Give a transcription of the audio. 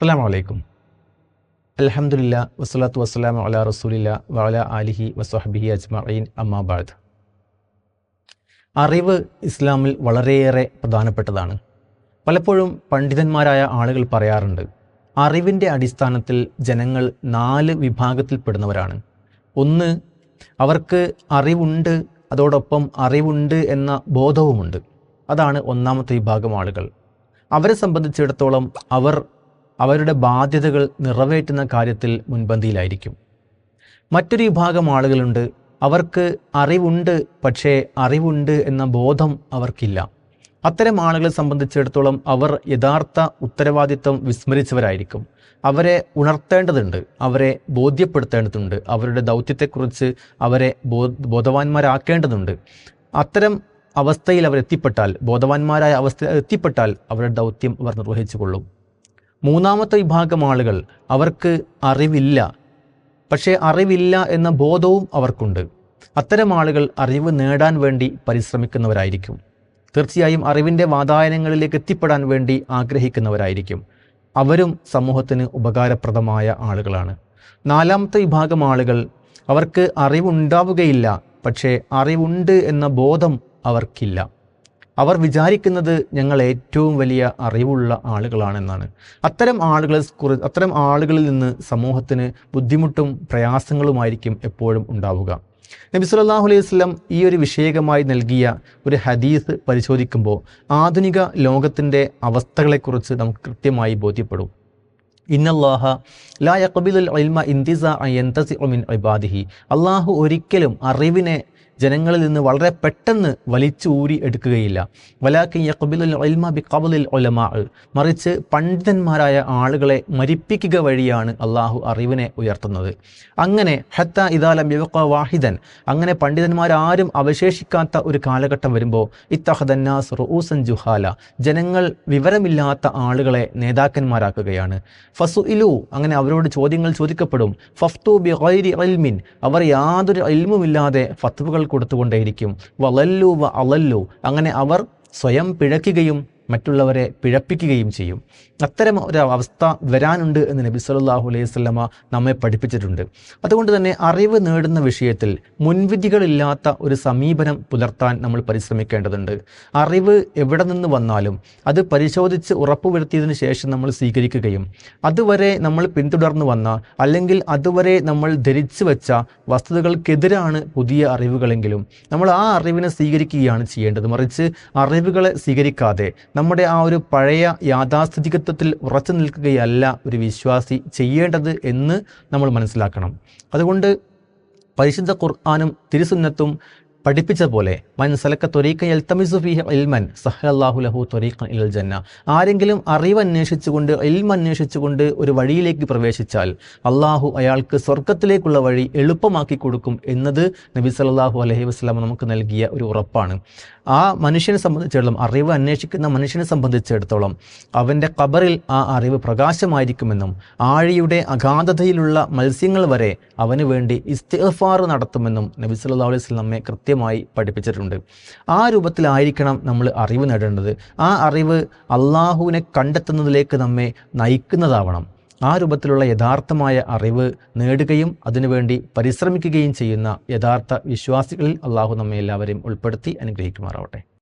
അസ്സാം വലൈക്കും അലഹമുല്ല വസ്സലാത്തു വസ്സലാം അല റസൂലില്ല വഅല അലിഹി വസ്വഹബിഹി അജ്മഈൻ. അമ്മാബാദ് അറിവ് ഇസ്ലാമിൽ വളരെയേറെ പ്രധാനപ്പെട്ടതാണ്. പലപ്പോഴും പണ്ഡിതന്മാരായ ആളുകൾ പറയാറുണ്ട് അറിവിന്റെ അടിസ്ഥാനത്തിൽ ജനങ്ങൾ നാല് വിഭാഗത്തിൽപ്പെടുന്നവരാണ്. ഒന്ന് അവർക്ക് അറിവുണ്ട് അതോടൊപ്പം അറിവുണ്ട് എന്ന ബോധവുമുണ്ട്. അതാണ് ഒന്നാമത്തെ വിഭാഗം ആളുകൾ. അവരെ സംബന്ധിച്ചിടത്തോളം അവർ അവരുടെ ബാധ്യതകൾ നിറവേറ്റുന്ന കാര്യത്തിൽ മുൻപന്തിയിലായിരിക്കും. മറ്റൊരു വിഭാഗം ആളുകളുണ്ട്. അവർക്ക് അറിവുണ്ട് പക്ഷേ അറിവുണ്ട് എന്ന ബോധം അവർക്കില്ല. അത്തരം ആളുകളെ സംബന്ധിച്ചിടത്തോളം അവർ യഥാർത്ഥ ഉത്തരവാദിത്വം വിസ്മരിച്ചവരായിരിക്കും. അവരെ ഉണർത്തേണ്ടതുണ്ട് അവരെ ബോധ്യപ്പെടുത്തേണ്ടതുണ്ട് അവരുടെ ദൗത്യത്തെക്കുറിച്ച് അവരെ ബോ ബോധവാന്മാരാക്കേണ്ടതുണ്ട്. അത്തരം അവസ്ഥയിൽ അവർ എത്തിപ്പെട്ടാൽ ബോധവാന്മാരായ അവസ്ഥ എത്തിപ്പെട്ടാൽ അവരുടെ ദൗത്യം അവർ നിർവഹിച്ചു കൊള്ളും മൂന്നാമത്തെ വിഭാഗം ആളുകൾ അവർക്ക് അറിവില്ല. പക്ഷേ അറിവില്ല എന്ന ബോധവും അവർക്കുണ്ട്. അത്തരം ആളുകൾ അറിവ് നേടാൻ വേണ്ടി പരിശ്രമിക്കുന്നവരായിരിക്കും. തീർച്ചയായും അറിവിന്റെ വാതായനങ്ങളിലേക്ക് എത്തിപ്പെടാൻ വേണ്ടി ആഗ്രഹിക്കുന്നവരായിരിക്കും. അവരും സമൂഹത്തിന് ഉപകാരപ്രദമായ ആളുകളാണ്. നാലാമത്തെ വിഭാഗം ആളുകൾ അവർക്ക് അറിവുണ്ടാവുകയില്ല. പക്ഷേ അറിവുണ്ട് എന്ന ബോധം അവർക്കില്ല. അവർ വിചാരിക്കുന്നത് ഞങ്ങൾ ഏറ്റവും വലിയ അറിവുള്ള ആളുകളാണെന്നാണ്. അത്തരം ആളുകളെ കുറി അത്തരം ആളുകളിൽ നിന്ന് സമൂഹത്തിന് ബുദ്ധിമുട്ടും പ്രയാസങ്ങളുമായിരിക്കും എപ്പോഴും ഉണ്ടാവുക. നബി സല്ലല്ലാഹു അലൈഹി വസ്ലം ഈ ഒരു വിഷയകമായി നൽകിയ ഒരു ഹദീസ് പരിശോധിക്കുമ്പോൾ ആധുനിക ലോകത്തിന്റെ അവസ്ഥകളെക്കുറിച്ച് നമുക്ക് കൃത്യമായി ബോധ്യപ്പെടും. ഇന്നല്ലാഹ ലാ യഖബിലുൽ ഇൽമ ഇന്തിസ മിൻ ഇബാദിഹി. അള്ളാഹു ഒരിക്കലും അറിവിനെ ജനങ്ങളിൽ നിന്ന് വളരെ പെട്ടെന്ന് വലിച്ചൂരി എടുക്കുകയില്ല. വലാക്കി യഖബിലുൽ ഇൽമ ബി കബുലിൽ ഉലമാ. മറിച്ച് പണ്ഡിതന്മാരായ ആളുകളെ മരിപ്പിക്കുക വഴിയാണ് അള്ളാഹു അറിവിനെ ഉയർത്തുന്നത്. അങ്ങനെ ഹത്ത ഇദാലം യുവക്ക വാഹിദൻ. അങ്ങനെ പണ്ഡിതന്മാരാരും അവശേഷിക്കാത്ത ഒരു കാലഘട്ടം വരുമ്പോൾ ഇത്തഹദന്നാസ് റൂസൻ ജുഹാല. ജനങ്ങൾ വിവരമില്ലാത്ത ആളുകളെ നേതാക്കന്മാരാക്കുകയാണ്. ഫസു ഇലു അങ്ങനെ അവരോട് ചോദ്യങ്ങൾ ചോദിക്കപ്പെടും. ഫഫ്തു ബി ഗൈരി ഇൽമിൻ. അവർ യാതൊരു അൽമുമില്ലാതെ ഫത്വകൾ കൊടുത്തുകൊണ്ടേയിരിക്കും. വളല്ലു വ അളല്ലു അങ്ങനെ അവർ സ്വയം പിഴയ്ക്കുകയും മറ്റുള്ളവരെ പിഴപ്പിക്കുകയും ചെയ്യും. അത്തരം ഒരു അവസ്ഥ വരാനുണ്ട് എന്ന് നബി സല്ലല്ലാഹു അലൈഹി വസല്ലമ നമ്മെ പഠിപ്പിച്ചിട്ടുണ്ട്. അതുകൊണ്ട് തന്നെ അറിവ് നേടുന്ന വിഷയത്തിൽ മുൻവിധികളില്ലാത്ത ഒരു സമീപനം പുലർത്താൻ നമ്മൾ പരിശ്രമിക്കേണ്ടതുണ്ട്. അറിവ് എവിടെ നിന്ന് വന്നാലും അത് പരിശോധിച്ച് ഉറപ്പുവരുത്തിയതിനു ശേഷം നമ്മൾ സ്വീകരിക്കുകയും അതുവരെ നമ്മൾ പിന്തുടർന്നു വന്ന അല്ലെങ്കിൽ അതുവരെ നമ്മൾ ധരിച്ചു വെച്ച വസ്തുതകൾക്കെതിരാണ് പുതിയ അറിവുകളെങ്കിലും നമ്മൾ ആ അറിവിനെ സ്വീകരിക്കുകയാണ് ചെയ്യേണ്ടത്. മറിച്ച് അറിവുകളെ സ്വീകരിക്കാതെ നമ്മുടെ ആ ഒരു പഴയ യാഥാസ്ഥിതികത്വത്തിൽ ഉറച്ചു നിൽക്കുകയല്ല ഒരു വിശ്വാസി ചെയ്യേണ്ടത് എന്ന് നമ്മൾ മനസ്സിലാക്കണം. അതുകൊണ്ട് പരിശുദ്ധ ഖുർആാനും തിരുസുന്നത്തും പഠിപ്പിച്ച പോലെ മൻ സലക്ക ത്വരീഖൻ എൽത്തമിസു ഫീഹ ഇൽമൻ സഹല്ലാഹു ലഹു ത്വരീഖൻ ഇൽ ജന്ന. ആരെങ്കിലും അറിവ് അന്വേഷിച്ചുകൊണ്ട് ഇൽമ അന്വേഷിച്ചുകൊണ്ട് ഒരു വഴിയിലേക്ക് പ്രവേശിച്ചാൽ അള്ളാഹു അയാൾക്ക് സ്വർഗത്തിലേക്കുള്ള വഴി എളുപ്പമാക്കി കൊടുക്കും എന്നത് നബി സല്ലല്ലാഹു അലഹി വസ്ലാം നമുക്ക് നൽകിയ ഒരു ഉറപ്പാണ്. ആ മനുഷ്യനെ സംബന്ധിച്ചിടത്തോളം അറിവ് അന്വേഷിക്കുന്ന മനുഷ്യനെ സംബന്ധിച്ചിടത്തോളം അവന്റെ കബറിൽ ആ അറിവ് പ്രകാശമായിരിക്കുമെന്നും ആഴിയുടെ അഗാധതയിലുള്ള മത്സ്യങ്ങൾ വരെ അവന് വേണ്ടി ഇസ്തിഫാർ നടത്തുമെന്നും നബി സല്ലല്ലാഹു അലൈഹി നമ്മെ കൃത്യമായി പഠിപ്പിച്ചിട്ടുണ്ട്. ആ രൂപത്തിലായിരിക്കണം നമ്മൾ അറിവ് നേടേണ്ടത്. ആ അറിവ് അള്ളാഹുവിനെ കണ്ടെത്തുന്നതിലേക്ക് നമ്മെ നയിക്കുന്നതാവണം. ആ രൂപത്തിലുള്ള യഥാർത്ഥമായ അറിവ് നേടുകയും അതിനുവേണ്ടി പരിശ്രമിക്കുകയും ചെയ്യുന്ന യഥാർത്ഥ വിശ്വാസികളിൽ അള്ളാഹു നമ്മെ എല്ലാവരെയും ഉൾപ്പെടുത്തി അനുഗ്രഹിക്കുമാറാവട്ടെ.